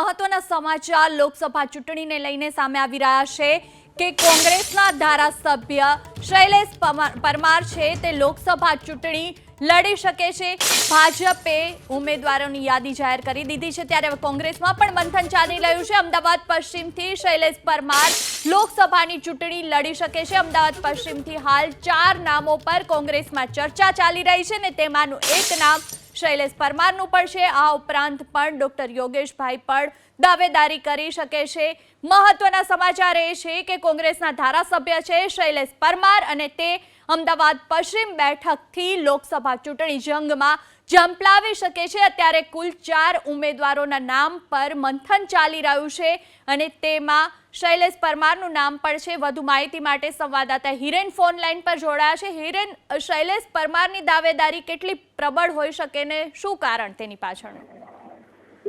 મહત્વના સમાચાર લોકસભા ચૂંટણીને લઈને સામે આવી રહ્યા છે કે કોંગ્રેસના ધારાસભ્ય શૈલેષ પરમાર છે તે લોકસભા ચૂંટણી લડી શકે છે. ભાજપે ઉમેદવારોની યાદી જાહેર કરી દીધી છે ત્યારે કોંગ્રેસમાં પણ મંથન ચાલી રહ્યું છે. અમદાવાદ પશ્ચિમથી શૈલેષ પરમાર લોકસભાની ચૂંટણી લડી શકે છે. અમદાવાદ પશ્ચિમથી હાલ ચાર નામો પર કોંગ્રેસમાં ચર્ચા ચાલી રહી છે ને તેમાંનું એક નામ શૈલેષ પરમારનું પણ છે. આ ઉપરાંત પણ ડોક્ટર યોગેશભાઈ પણ દાવેદારી કરી શકે છે. મહત્વના સમાચાર એ છે કે કોંગ્રેસના ધારાસભ્ય છે શૈલેષ પરમાર અને તે અમદાવાદ પશ્ચિમ બેઠકથી લોકસભા ચૂંટણી જંગમાં જંપલાવી શકે છે. અત્યારે કુલ ચાર ઉમેદવારોના નામ પર મંથન ચાલી રહ્યું છે અને તેમાં શૈલેષ પરમારનું નામ પણ છે. વધુ માહિતી માટે સંવાદદાતા હિરેન ફોન લાઈન પર જોડાયા છે. હિરેન, શૈલેષ પરમારની દાવેદારી કેટલી પ્રબળ હોઈ શકે ને શું કારણ તેની પાછળ?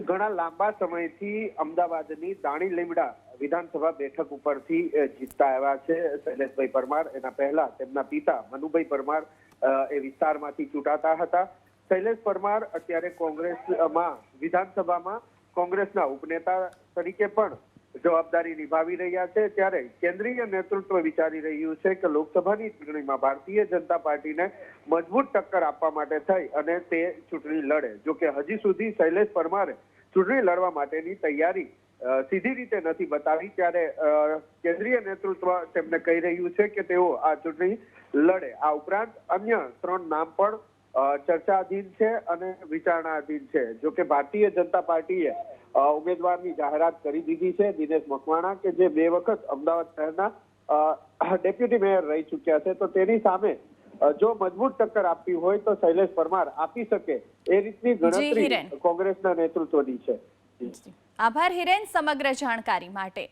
ઘણા લાંબા સમયથી અમદાવાદની દાણી લીમડા વિધાનસભા બેઠક ઉપરથી જીતતા આવ્યા છે શૈલેષભાઈ પરમાર. એના પહેલા તેમના પિતા મનુભાઈ પરમાર એ વિસ્તારમાંથી ચૂંટાતા હતા. શૈલેષ પરમાર અત્યારે કોંગ્રેસમાં, વિધાનસભામાં કોંગ્રેસના ઉપનેતા તરીકે પણ જવાબદારી નિભાવી રહ્યા છે. ત્યારે કેન્દ્રીય નેતૃત્વ વિચારી રહ્યું છે કે લોકસભાની ચૂંટણીમાં ભારતીય જનતા પાર્ટીને મજબૂત ટક્કર આપવા માટે થઈ અને તે ચૂંટણી લડે. જો કે હજી સુધી શૈલેષ પરમારે ચૂંટણી લડવા માટેની તૈયારી સીધી રીતે નથી બતાવી. ત્યારે કેન્દ્રીય નેતૃત્વ તેમને કહી રહ્યું છે કે તેઓ આ ચૂંટણી લડે. આ ઉપરાંત અન્ય ત્રણ નામ પણ ચર્ચાધીન છે અને વિચારણાધીન છે. જો કે ભારતીય જનતા પાર્ટીએ ઉમેદવારની જાહેરાત કરી દીધી છે દિનેશ મકવાણા કે જે બે વખત અમદાવાદ શહેરના ડેપ્યુટી મેયર રહી ચૂક્યા છે. તો તેની સામે જો મજબૂત ટક્કર આપવી હોય તો શૈલેષ પરમાર આપી શકે એ રીતની ગણતરી. કોંગ્રેસના નેતૃત્વની છે. આભાર હિરેન સમગ્ર જાણકારી માટે.